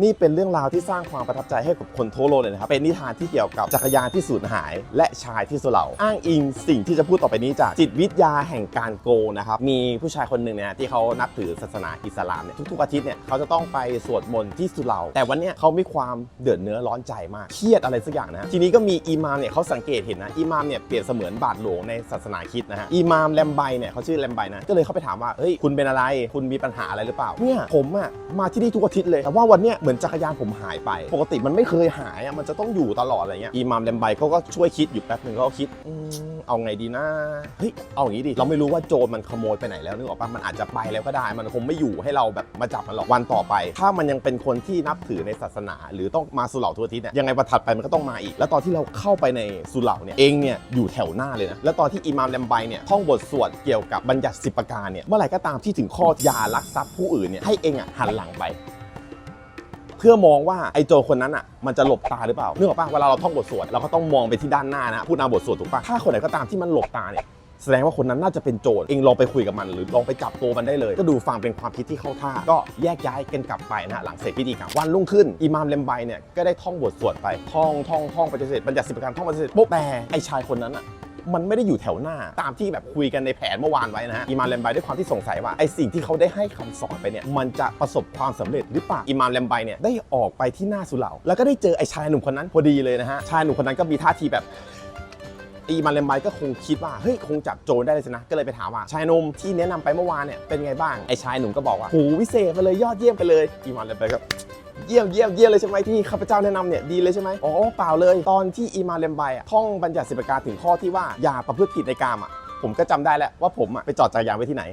นี่เป็นเรื่องราวที่สร้างความประทับใจให้กับคนทั่วโลกเลยนะครับ เป็นนิทานที่เกี่ยวกับจักรยานที่สูญหาย และชายที่สุเหร่าอ้างอิงสิ่งที่จะพูดต่อไปนี้จากจิตวิทยาแห่งการโกนะครับ มีผู้ชายคนหนึ่งเนี่ยที่เขานับถือศาสนาอิสลามเนี่ยทุกๆอาทิตย์เนี่ยเขาจะต้องไปสวดมนต์ที่สุเหร่าแต่วันเนี้ยเขามีความเดือดเนื้อร้อนใจมาก เครียดอะไรสักอย่างนะ ทีนี้ก็มีอิหมามเนี่ยเขาสังเกตเห็นนะ อิหมามเนี่ยเปรียบเสมือนบาทหลวงในศาสนาคริดนะฮะ อิหมามแลมไบเนี่ยเขาชื่อแลมไบนะ ก็เลยเข้าไปถามว่า เฮ้ย คุณเป็นอะไร คุณมีปัญหาอะไรหรือเปล่า เนี่ย ผมอะมาที่นี่ทุกอาทิตย์เลยแต่ว่าวันเนี้ยเหมือนจักรยานผมหายไป ปกติมันไม่เคยหายอะมันจะต้องอยู่ตลอดอะไรเงี้ยอิหมามแลมไบเขาก็ช่วยคิดอยู่แป๊บหนึ่งเขาก็คิดอืมเอาไงดีนะเฮ้ยเอาอย่างนี้ดิเราไม่รู้ว่าโจรมันขโมยไปไหนแล้วนึกออกปะมันอาจจะไปแล้วก็ได้ มันคงไม่อยู่ให้เราแบบมาจับมันหรอกวันต่อไป ถ้ามันยังเป็นคนที่นับถือในศาสนา หรือต้องมาสุเหร่าทุกอาทิตย์เนี่ยยังไงวันถัดไปมันก็ต้องมาอีก แล้วตอนที่เราเข้าไปในสุเหร่าเนี่ยเองเนี่ยอยู่แถวหน้าเลยนะแล้วตอนที่อิหมามแลมไบเนี่ยท่องบทสวดเกี่ยวกับบัญญัติสิบประการเนี่ยเมื่อไหร่ก็ตามที่ถึงข้อยาลักทรัพย์ผู้อื่นเนี่ยให้เองอะหันหลังไป พื่อมองว่าไอ้โจรคนนั้นอะมันจะหลบตาหรือเปล่านึกออกปะเวลาเราท่องบทสวดเราก็ต้องมองไปที่ด้านหน้านะพูดนามบทสวดถูกปะถ้าคนไหนก็ตามที่มันหลบตาเนี่ยแสดงว่าคนนั้นน่าจะเป็นโจรเองลองไปคุยกับมัน หรือลองไปจับตัวมันได้เลย ก็ดูฟังเป็นความคิดที่เข้าท่า ก็แยกย้ายกันกลับไปนะหลังเสร็จพิธีกรรมวันรุ่งขึ้นอิหมามเลมไบเนี่ยก็ได้ท่องบทสวดไปท่องท่องท่องไปจนเสร็จบัญญัติสิบประการท่องไปจนเสร็จปุ๊บแต่ไอชายคนนั้นอะ มันไม่ได้อยู่แถวหน้า ตามที่แบบคุยกันในแผนเมื่อวานไว้นะฮะอิมามแลมไบด้วยความที่สงสัยว่าไอสิ่งที่เขาได้ให้คำสอนไปเนี่ยมันจะประสบความสำเร็จหรือเปล่าอิมามแลมไบเนี่ยได้ออกไปที่หน้าสุเหร่าแล้วก็ได้เจอไอชายหนุ่มคนนั้นพอดีเลยนะฮะชายหนุ่มคนนั้นก็มีท่าทีแบบอิมามแลมไบก็คงคิดว่าเฮ้ยคงจับโจรได้เลยสินะก็เลยไปถามว่าชายหนุ่มที่แนะนำไปเมื่อวานเนี่ยเป็นไงบ้างไอชายหนุ่มก็บอกว่าโหวิเศษไปเลยยอดเยี่ยมไปเลยอิมามแลมไบก็ เยี่ยมเยี่ยมเยี่ยมเลยใช่ไหมที่ข้าพเจ้าแนะนำเนี่ยดีเลยใช่ไหมอ๋อเปล่าเลยตอนที่อีมาเลมไบอะท่องบัญญัติสิบประการถึงข้อที่ว่าอย่าประพฤติผิดในกามอะผมก็จำได้แล้วว่าผมอะไปจอดจักรยานไว้ที่ไหน